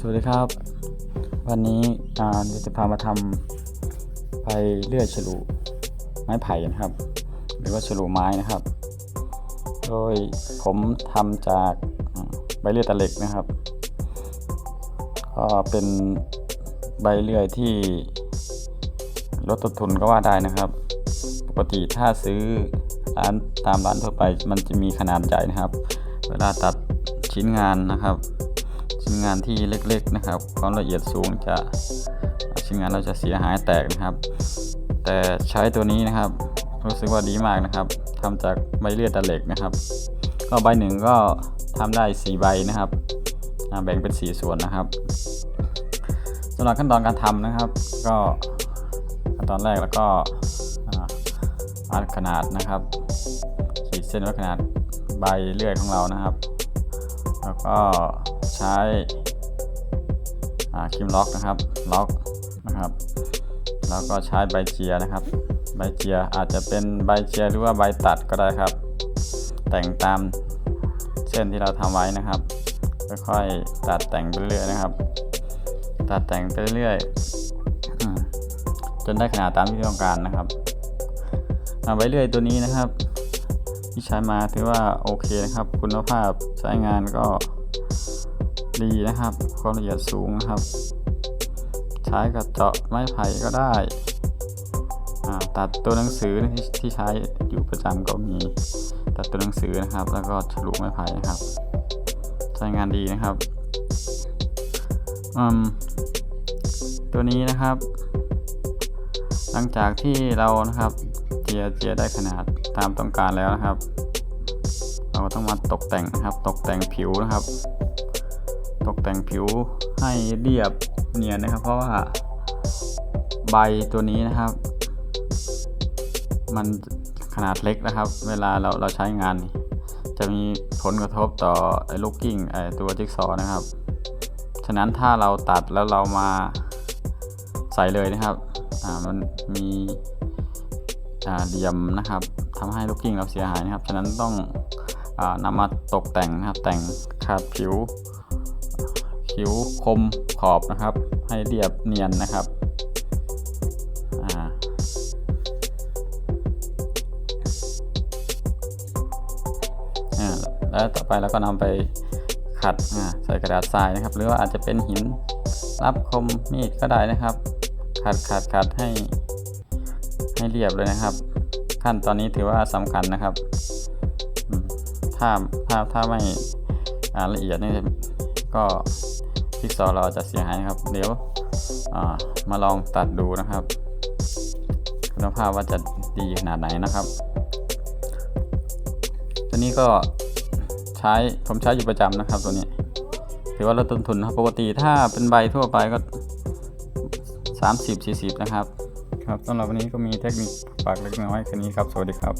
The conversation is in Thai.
สวัสดีครับ วันนี้อ่าจะพามาทำไปเลื่อยฉลุไม้ไผ่นะครับ หรือว่าฉลุไม้นะครับ โดยผมทำจากใบเลื่อยตะเหล็กนะครับ ก็เป็นใบเลื่อยที่ลดต้นทุนก็ว่าได้นะครับ ปกติถ้าซื้อร้านตามร้านทั่วไปมันจะมีขนาดใหญ่นะครับ เวลาตัดชิ้นงานนะครับ ชิ้นงานที่เล็กๆนะครับ ความละเอียดสูงจะชิ้นงานเราจะเสียหายแตกนะครับ แต่ใช้ตัวนี้นะครับ รู้สึกว่าดีมากนะครับทำจากใบเลื่อยตะเหล็กนะครับ ก็ใบหนึ่งก็ทำได้สีใบนะครับแบ่งเป็นสีส่วนนะครับสำหรับขั้นตอนการทำนะครับ ก็ขั้นตอนแรกแล้วก็อ่าวัดขนาดนะครับ ขีดเส้นวัดขนาดใบเลื่อยของเรานะครับ แล้วก็ใช้ครีมล็อกนะครับ ล็อกนะครับ แล้วก็ใช้ใบเจียนะครับ ใบเจียอาจจะเป็นใบเจียหรือว่าใบตัดก็ได้ครับ แต่งตามเส้นที่เราทำไว้นะครับ ค่อยๆตัดแต่งไปเรื่อยนะครับ ตัดแต่งไปเรื่อยจนได้ขนาดตามที่ต้องการนะครับอ่าใบเลื่อยตัวนี้นะครับ ที่ใช้มาถือว่าโอเคนะครับ คุณภาพใช้งานก็ดีนะครับ ความละเอียดสูงนะครับ ใช้กับเจาะไม้ไผ่ก็ได้ ตัดตัวหนังสือที่ที่ใช้อยู่ประจำก็มี ตัดตัวหนังสือนะครับ แล้วก็ฉลุไม้ไผ่นะครับ ใช้งานดีนะครับตัวนี้นะครับ หลังจากที่เรานะครับ จียเจียได้ขนาดตามต้องการแล้วนะครับ เราก็ต้องมาตกแต่งนะครับ ตกแต่งผิวนะครับ ตกแต่งผิวให้เรียบเนียนนะครับ เพราะว่าใบตัวนี้นะครับ มันขนาดเล็กนะครับ เวลาเราเราใช้งาน จะมีผลกระทบต่อไอ้ลูกกิ้งไอ้ตัวจิ๊กซอว์นะครับ ฉะนั้นถ้าเราตัดแล้วเรามาใส่เลยนะครับ อ่ามันมีาเหลี่ยมนะครับทำให้ลูกกิ้งเราเสียหายนะครับ ฉะนั้นต้องอนำมาตกแต่งนะครับ แต่งขัดผิว ผิวคมขอบนะครับ ให้เรียบเนียนนะครับอ่าแล้วต่อไปเราก็นำไปขัดอ่าใส่กระดาษทรายนะครับ หรือว่าอาจจะเป็นหินรับคมมีดก็ได้นะครับ ขัดขัดขัดให้ ให้เรียบเลยนะครับ ขั้นตอนนี้ถือว่าสำคัญนะครับ ถ้าถ้าถ้าไม่อ่าละเอียดนี่ก็จิ๊กซอเราจะเสียหายครับ เดี๋ยวามาลองตัดดูนะครับ คุณภาพว่าจะดีขนาดไหนนะครับ ตัวนี้ก็ใช้ผมใช้อยู่ประจำนะครับตัวนี้ถือว่าลดต้นทุนครับปกติถ้าเป็นใบทั่วไปก็ 30 40 นะครับ ครับสำหรับวันนี้ก็มีเทคนิคฝากเล็กน้อยแค่นี้ครับ สวัสดีครับ